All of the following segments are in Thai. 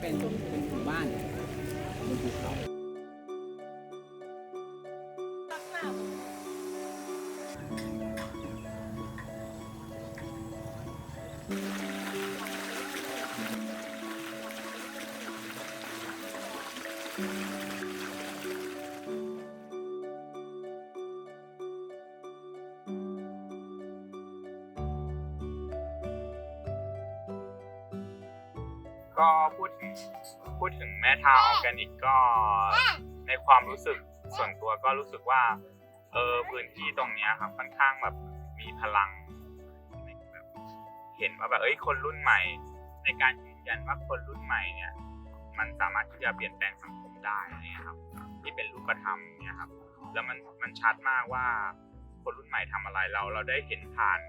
เป็นตรงเป็นหมู่บ้านบนภูเขาก็ ก็พูดถึงพูดถึงแม่ทาออร์แกนิกก็ในความรู้สึกส่วนตัวก็รู้สึกว่าเออพื้นที่ตรงเนี้ยครับค่อนข้างแบบมีพลังแบบเห็นว่าแบบเอ้ยคนรุ่นใหม่ ในการยืนยันว่าคนรุ่นใหม่เนี่ย มันสามารถที่จะเปลี่ยนแปลงสังคมได้เนี่ยครับ ที่เป็นรูปธรรมเนี่ยครับ แล้วมันมันชัดมากว่า คนรุ่นใหม่ทำอะไรเรา เราได้เห็นผ่าน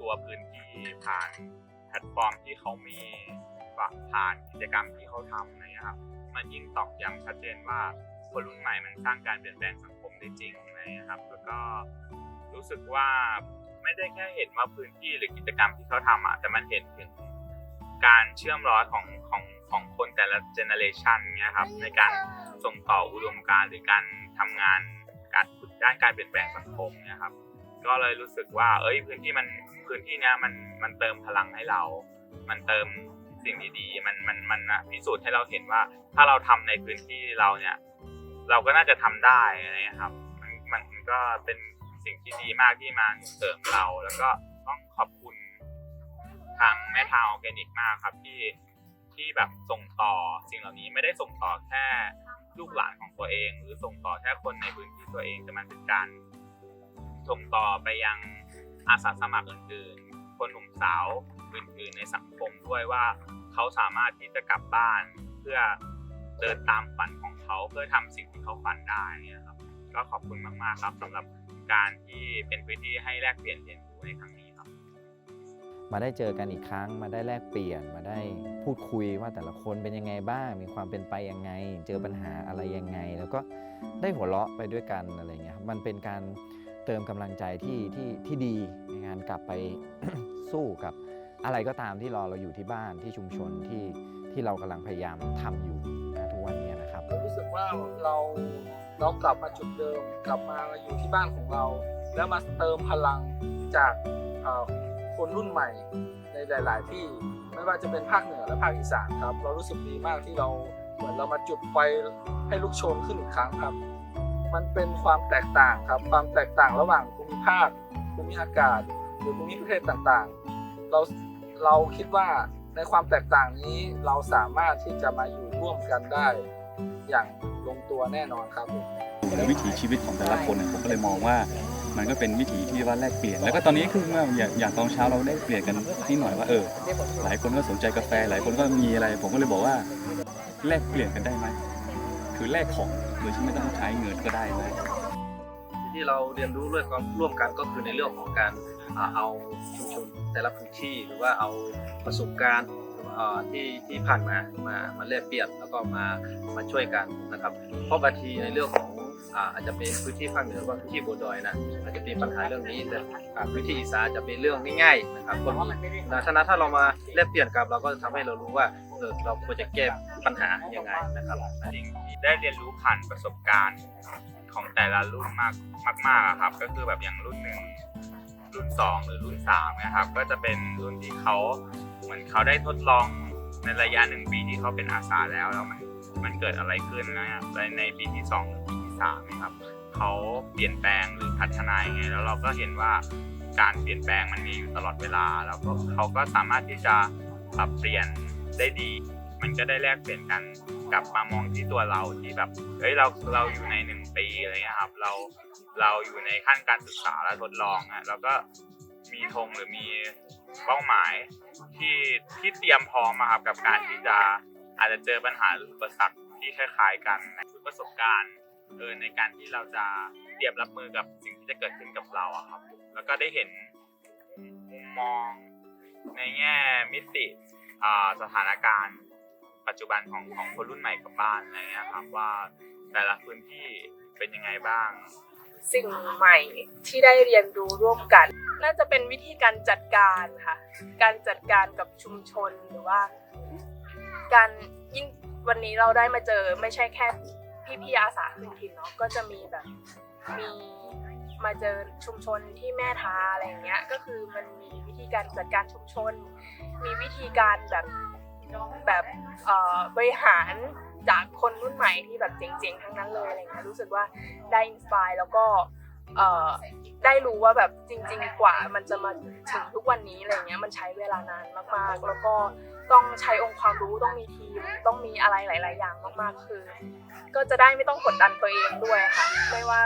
ตัวพื้นที่ผ่านแพลตฟอร์มที่เขามี ผ่านกิจกรรมที่เขาทำอะครับมันยิ่งตอกย้ำชัดเจนว่าคนรุ่นใหม่มันสร้างการเปลี่ยนแปลงสังคมได้จริงอะครับ แล้วก็รู้สึกว่าไม่ได้แค่เห็นว่าพื้นที่หรือกิจกรรมที่เขาทำอะแต่มันเห็นถึงการเชื่อมร้อยของของของคนแต่ละเจเนอเรชันเนี่ยครับในการส่งต่ออุดมการณ์หรือการทำงานการด้านการเปลี่ยนแปลงสังคมเนี่ยครับ ก็เลยรู้สึกว่า เอ้ยพื้นที่มันพื้นที่เนี้ยมันมันเติมพลังให้เรา มันเติม สิ่งดีๆ มันมันมันอะพิสูจน์ให้เราเห็นว่า ถ้าเราทำในพื้นที่เราเนี่ย เราก็น่าจะทำได้อะไรครับ มันมันก็เป็นสิ่งที่ดีมากที่มาเสริมเรา แล้วก็ต้องขอบคุณทางแม่ทางออร์แกนิกมากครับที่ที่แบบส่งต่อสิ่งเหล่านี้ไม่ได้ส่งต่อแค่ลูกหลานของตัวเอง หรือส่งต่อแค่คนในพื้นที่ตัวเองแต่มันเป็นการส่งต่อไปยังอาสาสมัครอื่นๆคนหนุ่มสาว อื่นๆในสังคมด้วยว่าเขาสามารถที่จะกลับบ้านเพื่อเดินตามฝันของเขาเพื่อทำสิ่งที่เขาฝันได้นะครับ ก็ขอบคุณมากๆครับสำหรับการที่เป็นพื้นที่ให้แลกเปลี่ยนเรียนรู้ในครั้งนี้ครับ มาได้เจอกันอีกครั้ง มาได้แลกเปลี่ยนมาได้พูดคุยว่าแต่ละคนเป็นยังไงบ้าง มีความเป็นไปยังไง เจอปัญหาอะไรยังไง แล้วก็ได้หัวเราะไปด้วยกันอะไรเงี้ยมันเป็นการเติมกำลังใจที่ที่ที่ดีในการกลับไปสู้กับ อะไรก็ตามที่รอเราอยู่ที่บ้านที่ชุมชนที่ที่เรากำลังพยายามทำอยู่นะทุกวันเนี้นะครับเรารู้สึกว่าเราเรากลับมาจุดเดิม กลับมาอยู่ที่บ้านของเรา แล้วมาเติมพลังจากเอ่อคนรุ่นใหม่ในหลาย ๆ ที่ไม่ว่าจะเป็นภาคเหนือและภาคอีสานครับ เรารู้สึกดีมากที่เราเหมือนเรามาจุดไฟให้ลุกโชนขึ้นอีกครั้งครับ มันเป็นความแตกต่างครับ ความแตกต่างระหว่างภูมิภาคภูมิอากาศหรือภูมิประเทศต่าง ๆ เรา เราคิดว่าในความแตกต่างนี้เราสามารถที่จะมาอยู่ร่วมกันได้ อย่างลงตัวแน่นอนครับผมวิถีชีวิตของแต่ละคนเนี่ยผมก็เลยมองว่ามันก็เป็นวิถีที่ว่าแลกเปลี่ยน แล้วก็ตอนนี้คือว่าอย่างอย่างตอนเช้าเราได้เปลี่ยนกันนิดหน่อยว่าเออ หลายคนก็สนใจกาแฟ หลายคนก็มีอะไร ผมก็เลยบอกว่าแลกเปลี่ยนกันได้ไหมคือแลกของโดยที่ไม่ต้องใช้เงินก็ได้ไหมที่เราเรียนรู้ร่วมกันร่วมกันก็คือในเรื่องของการอ่า เอาชุมชนแต่ละพื้นที่หรือว่าเอาประสบการณ์อ่าที่ที่ผ่านมามามาแลกเปลี่ยนแล้วก็มามาช่วยกันนะครับ เพราะบางทีในเรื่องของอ่าอาจจะเป็นพื้นที่ภาคเหนือหรือว่าพื้นที่บนดอยนะอาจจะเป็นปัญหาเรื่องนี้แต่อ่าพื้นที่อีสานจะเป็นเรื่องง่ายๆนะครับคนนะฉะนั้นถ้าเรามาแลกเปลี่ยนกันเราก็จะทำให้เรารู้ว่าเออเราควรจะแก้ปัญหายังไงนะครับจริงได้เรียนรู้ผ่านประสบการณ์ของแต่ละรุ่นมากมากๆอะครับ ก็คือแบบอย่างรุ่นหนึ่ง รุ่นสองหรือรุ่นสามนะครับ ก็จะเป็นรุ่นที่เขาเหมือนเขาได้ทดลองในระยะหนึ่งปีที่เขาเป็นอาสาแล้วแล้วมันมันเกิดอะไรขึ้นนะครับในในปีที่สองหรือปีที่สามนะครับเขาเปลี่ยนแปลงหรือพัฒนายังไงแล้วเราก็เห็นว่าการเปลี่ยนแปลงมันมีอยู่ตลอดเวลา แล้วก็เขาก็สามารถที่จะปรับเปลี่ยนได้ดี มันก็ได้แลกเปลี่ยนกันกลับมามองที่ตัวเราที่แบบเฮ้ยเราเราอยู่ในหนึ่งปีอะไรเงี้ยครับเราเราอยู่ในขั้นการศึกษาและทดลองอะเราก็มีธงหรือมีเป้าหมายที่ที่เตรียมพร้อมอะครับกับการที่จะอาจจะเจอปัญหาหรืออุปสรรคที่คล้ายๆกันคือประสบการณ์เออในการที่เราจะเตรียมรับมือกับสิ่งที่จะเกิดขึ้นกับเราอะครับ แล้วก็ได้เห็นมุมมองในแง่มิติสถานการณ์ ปัจจุบันของของคนรุ่นใหม่กับบ้านอะไรเงี้ยครับว่าแต่ละพื้นที่เป็นยังไงบ้าง สิ่งใหม่ที่ได้เรียนรู้ร่วมกัน น่าจะเป็นวิธีการจัดการค่ะ การจัดการกับชุมชนหรือว่า การยิ่งวันนี้เราได้มาเจอไม่ใช่แค่พี่ๆอาสาคืนถิ่นเนาะก็จะมีแบบมีมาเจอชุมชนที่แม่ทาอะไรอย่างเงี้ยก็คือมันมีวิธีการจัดการชุมชน มีวิธีการแบบ แบบบริหารจากคนรุ่นใหม่ที่แบบเจ๋งๆทั้งนั้นเลยอะไรเงี้ยรู้สึกว่าได้อินสปายแล้วก็ได้รู้ว่าแบบจริง ๆ กว่ามันจะมาถึงทุกวันนี้อะไรเงี้ยมันใช้เวลานานมากๆ แล้วก็ต้องใช้องค์ความรู้ต้องมีทีมต้องมีอะไรหลาย ๆ อย่างมากๆคือ ก็จะได้ไม่ต้องกดดันตัวเองด้วยค่ะไม่ว่า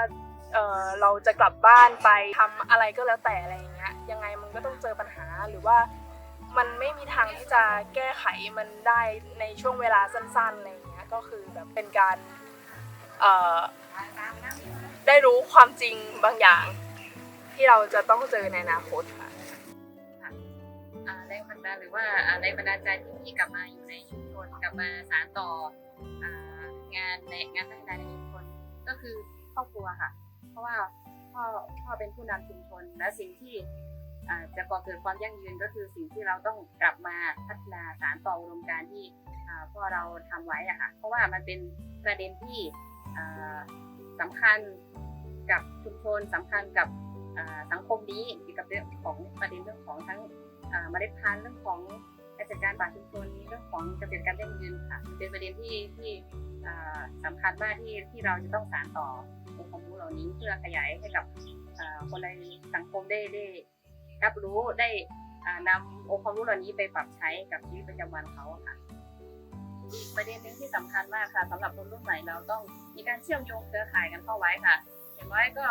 เเราจะกลับบ้านไปทำอะไรก็แล้วแต่อะไรอย่างเงี้ยยังไงมันก็ต้องเจอปัญหาหรือว่า มันไม่มีทางที่จะแก้ไขมันได้ในช่วงเวลาสั้นๆอะไรอย่างเงี้ยก็คือแบบเป็นการเอ่อได้รู้ความจริงบางอย่าง ที่เราจะต้องเจอในอนาคตค่ะแรงบันดาลหรือว่าแรงบันดาลใจที่พี่กลับมาอยู่ในชุมชนกลับมาสานต่อองานในงานพัฒนาในชุมชนก็คือครอบครัวค่ะ เพราะว่าพ่อพ่อเป็นผู้นำชุมชนและสิ่งที่ จะก่อเกิดความยั่งยืนก็คือสิ่งที่เราต้องกลับมาพัฒนาสารต่ออุดมการที่พ่อเราทำไว้อะค่ะเพราะว่ามันเป็นประเด็นที่อ่าสำคัญกับชุมชนสำคัญกับสังคมนี้เกี่ยวกับเรื่องของประเด็นเรื่องของทั้งอ่าเมล็ดพันธุ์เรื่องของการจัดการป่าชุมชนเรื่องของเกษตรกรรมยั่งยืนค่ะเป็นประเด็นที่ที่อ่าสำคัญมากที่ที่เราจะต้องสานต่อองค์ความรู้เหล่านี้เพื่อขยายให้กับคนในสังคมได้ได้ รับรู้ได้นำองค์ความรู้เหล่านี้ไปปรับใช้กับชีวิตประจำวันเขาค่ะอีกประเด็นหนึ่งที่สำคัญมากค่ะสำหรับคนรุ่นใหม่เราต้องมีการเชื่อมโยงเครือข่ายกันเข้าไว้ค่ะ อย่างน้อยก็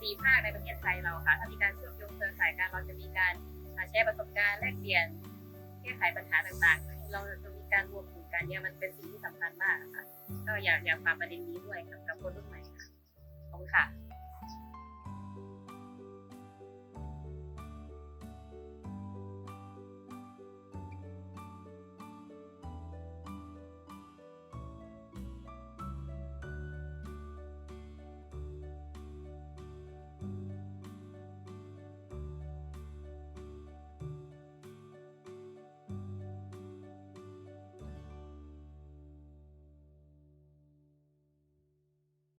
สี่ภาคในประเทศไทยเราค่ะ ถ้ามีการเชื่อมโยงเครือข่ายกันเราจะมีการแชร์ประสบการณ์แลกเปลี่ยนแก้ไขปัญหาต่างๆ เราจะมีการรวมกลุ่มกันเนี่ยมันเป็นสิ่งที่สำคัญมากค่ะ ก็อยากอยากฝากประเด็นนี้ด้วยกับคนรุ่นใหม่ค่ะขอบคุณค่ะ